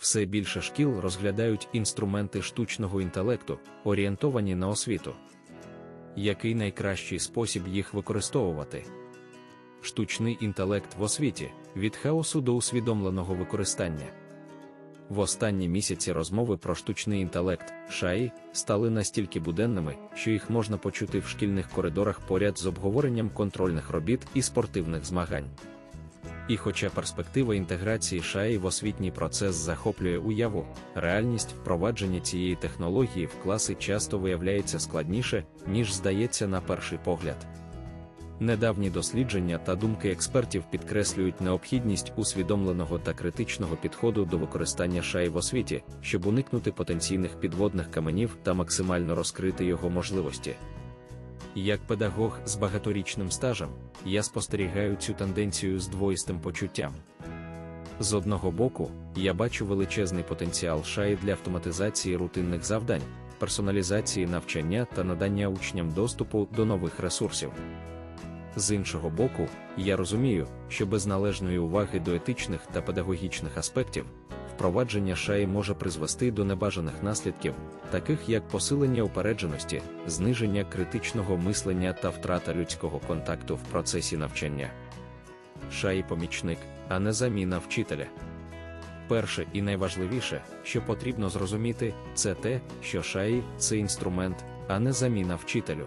Все більше шкіл розглядають інструменти штучного інтелекту, орієнтовані на освіту. Який найкращий спосіб їх використовувати? Штучний інтелект в освіті від хаосу до усвідомленого використання. В останні місяці розмови про штучний інтелект шаї стали настільки буденними, що їх можна почути в шкільних коридорах поряд з обговоренням контрольних робіт і спортивних змагань. І хоча перспектива інтеграції шаї в освітній процес захоплює уяву, реальність впровадження цієї технології в класи часто виявляється складніше, ніж здається на перший погляд. Недавні дослідження та думки експертів підкреслюють необхідність усвідомленого та критичного підходу до використання шаї в освіті, щоб уникнути потенційних підводних каменів та максимально розкрити його можливості. Як педагог з багаторічним стажем, я спостерігаю цю тенденцію з двоїстим почуттям. З одного боку, я бачу величезний потенціал шаї для автоматизації рутинних завдань, персоналізації навчання та надання учням доступу до нових ресурсів. З іншого боку, я розумію, що без належної уваги до етичних та педагогічних аспектів впровадження шаї може призвести до небажаних наслідків, таких як посилення упередженості, зниження критичного мислення та втрата людського контакту в процесі навчання. Шаї помічник, а не заміна вчителя. Перше і найважливіше, що потрібно зрозуміти, це те, що шаї це інструмент, а не заміна вчителю.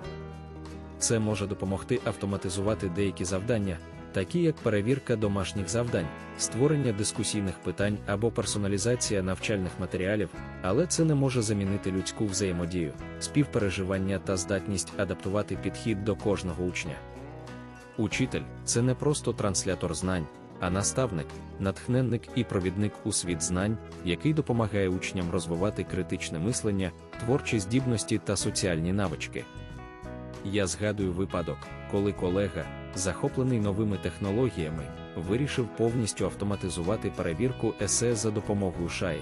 Це може допомогти автоматизувати деякі завдання, такі як перевірка домашніх завдань, створення дискусійних питань або персоналізація навчальних матеріалів, але це не може замінити людську взаємодію, співпереживання та здатність адаптувати підхід до кожного учня. Учитель це не просто транслятор знань, а наставник, натхненник і провідник у світ знань, який допомагає учням розвивати критичне мислення, творчі здібності та соціальні навички. Я згадую випадок, коли колега, захоплений новими технологіями, вирішив повністю автоматизувати перевірку есе за допомогою шаї.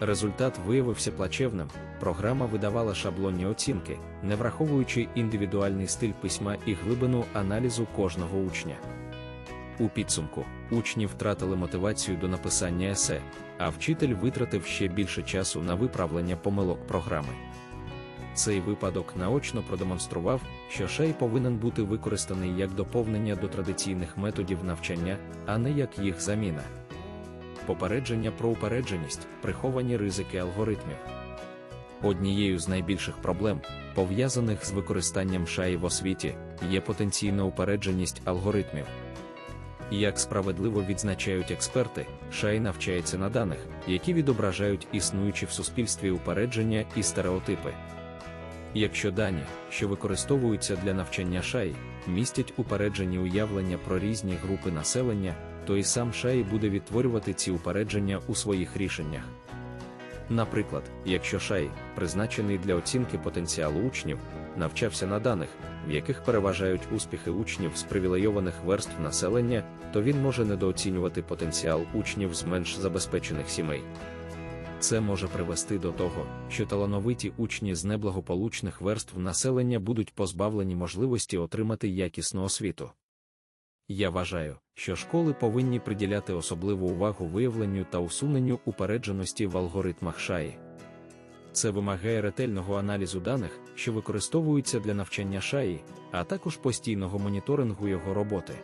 Результат виявився плачевним, програма видавала шаблонні оцінки, не враховуючи індивідуальний стиль письма і глибину аналізу кожного учня. У підсумку учні втратили мотивацію до написання есе, а вчитель витратив ще більше часу на виправлення помилок програми. Цей випадок наочно продемонстрував, що шей повинен бути використаний як доповнення до традиційних методів навчання, а не як їх заміна. Попередження про упередженість, приховані ризики алгоритмів. Однією з найбільших проблем, пов'язаних з використанням шаї в освіті, є потенційна упередженість алгоритмів. Як справедливо відзначають експерти, шай навчається на даних, які відображають існуючі в суспільстві упередження і стереотипи. Якщо дані, що використовуються для навчання шаї, містять упереджені уявлення про різні групи населення, то і сам шаї буде відтворювати ці упередження у своїх рішеннях. Наприклад, якщо шай, призначений для оцінки потенціалу учнів, навчався на даних, в яких переважають успіхи учнів з привілейованих верств населення, то він може недооцінювати потенціал учнів з менш забезпечених сімей. Це може привести до того, що талановиті учні з неблагополучних верств населення будуть позбавлені можливості отримати якісну освіту. Я вважаю, що школи повинні приділяти особливу увагу виявленню та усуненню упередженості в алгоритмах шаї. Це вимагає ретельного аналізу даних, що використовуються для навчання шаї, а також постійного моніторингу його роботи.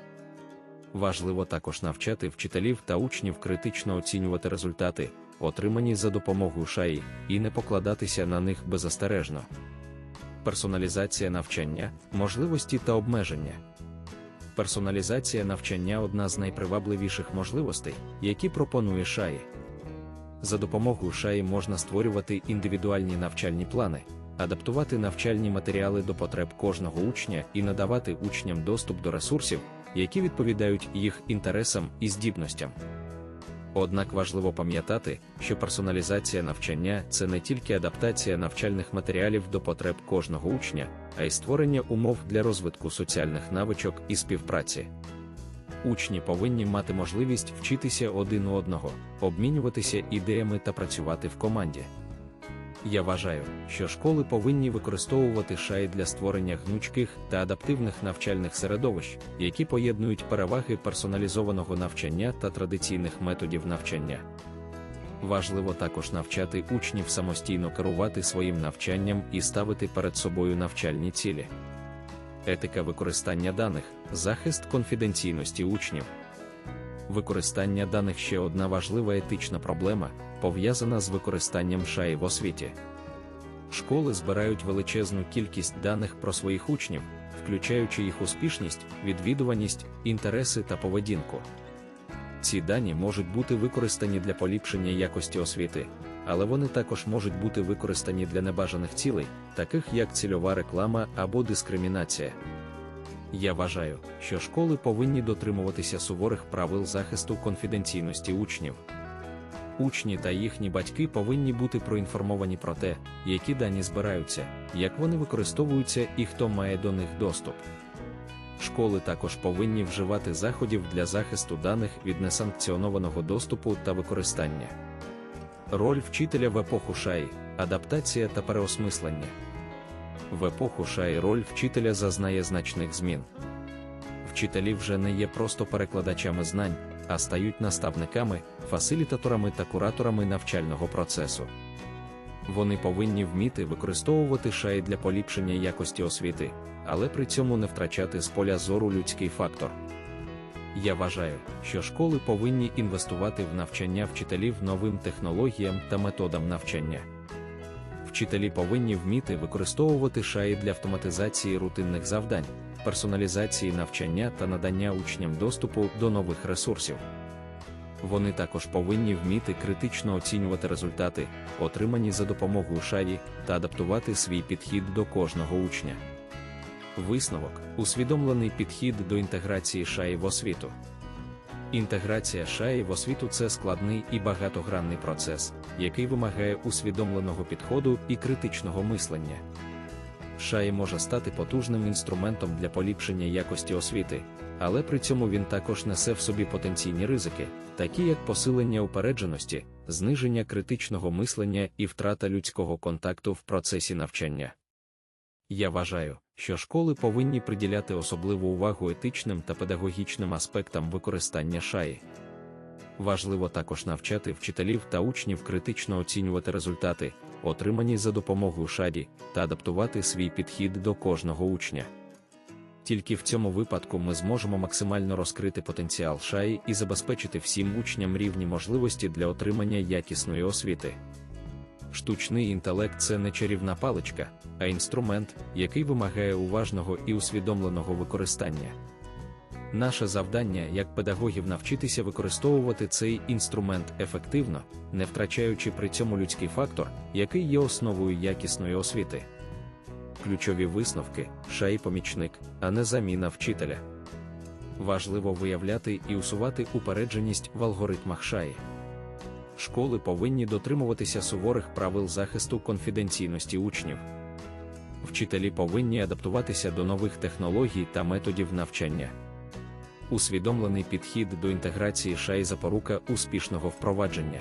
Важливо також навчати вчителів та учнів критично оцінювати результати, отримані за допомогою шаї, і не покладатися на них беззастережно. Персоналізація навчання, можливості та обмеження. Персоналізація навчання одна з найпривабливіших можливостей, які пропонує шаї. За допомогою шаї можна створювати індивідуальні навчальні плани, адаптувати навчальні матеріали до потреб кожного учня і надавати учням доступ до ресурсів, які відповідають їх інтересам і здібностям. Однак важливо пам'ятати, що персоналізація навчання це не тільки адаптація навчальних матеріалів до потреб кожного учня, а й створення умов для розвитку соціальних навичок і співпраці. Учні повинні мати можливість вчитися один у одного, обмінюватися ідеями та працювати в команді. Я вважаю, що школи повинні використовувати шай для створення гнучких та адаптивних навчальних середовищ, які поєднують переваги персоналізованого навчання та традиційних методів навчання. Важливо також навчати учнів самостійно керувати своїм навчанням і ставити перед собою навчальні цілі. Етика використання даних, захист конфіденційності учнів. Використання даних ще одна важлива етична проблема, пов'язана з використанням шаї в освіті. Школи збирають величезну кількість даних про своїх учнів, включаючи їх успішність, відвідуваність, інтереси та поведінку. Ці дані можуть бути використані для поліпшення якості освіти, але вони також можуть бути використані для небажаних цілей, таких як цільова реклама або дискримінація. Я вважаю, що школи повинні дотримуватися суворих правил захисту конфіденційності учнів. Учні та їхні батьки повинні бути проінформовані про те, які дані збираються, як вони використовуються і хто має до них доступ. Школи також повинні вживати заходів для захисту даних від несанкціонованого доступу та використання. Роль вчителя в епоху шаї, адаптація та переосмислення. В епоху шаї роль вчителя зазнає значних змін. Вчителі вже не є просто перекладачами знань, а стають наставниками, фасилітаторами та кураторами навчального процесу. Вони повинні вміти використовувати шаї для поліпшення якості освіти, але при цьому не втрачати з поля зору людський фактор. Я вважаю, що школи повинні інвестувати в навчання вчителів новим технологіям та методам навчання. Вчителі повинні вміти використовувати шаї для автоматизації рутинних завдань, персоналізації навчання та надання учням доступу до нових ресурсів. Вони також повинні вміти критично оцінювати результати, отримані за допомогою шаї, та адаптувати свій підхід до кожного учня. Висновок усвідомлений підхід до інтеграції шаї в освіту. Інтеграція шаї в освіту це складний і багатогранний процес, який вимагає усвідомленого підходу і критичного мислення. Шаї може стати потужним інструментом для поліпшення якості освіти, але при цьому він також несе в собі потенційні ризики, такі як посилення упередженості, зниження критичного мислення і втрата людського контакту в процесі навчання. Я вважаю, що школи повинні приділяти особливу увагу етичним та педагогічним аспектам використання шаї. Важливо також навчати вчителів та учнів критично оцінювати результати, отримані за допомогою шаді, та адаптувати свій підхід до кожного учня. Тільки в цьому випадку ми зможемо максимально розкрити потенціал шаї і забезпечити всім учням рівні можливості для отримання якісної освіти. Штучний інтелект це не чарівна паличка, а інструмент, який вимагає уважного і усвідомленого використання. Наше завдання як педагогів навчитися використовувати цей інструмент ефективно, не втрачаючи при цьому людський фактор, який є основою якісної освіти. Ключові висновки шай помічник, а не заміна вчителя. Важливо виявляти і усувати упередженість в алгоритмах шаї. Школи повинні дотримуватися суворих правил захисту конфіденційності учнів. Вчителі повинні адаптуватися до нових технологій та методів навчання. Усвідомлений підхід до інтеграції ША і запорука успішного впровадження.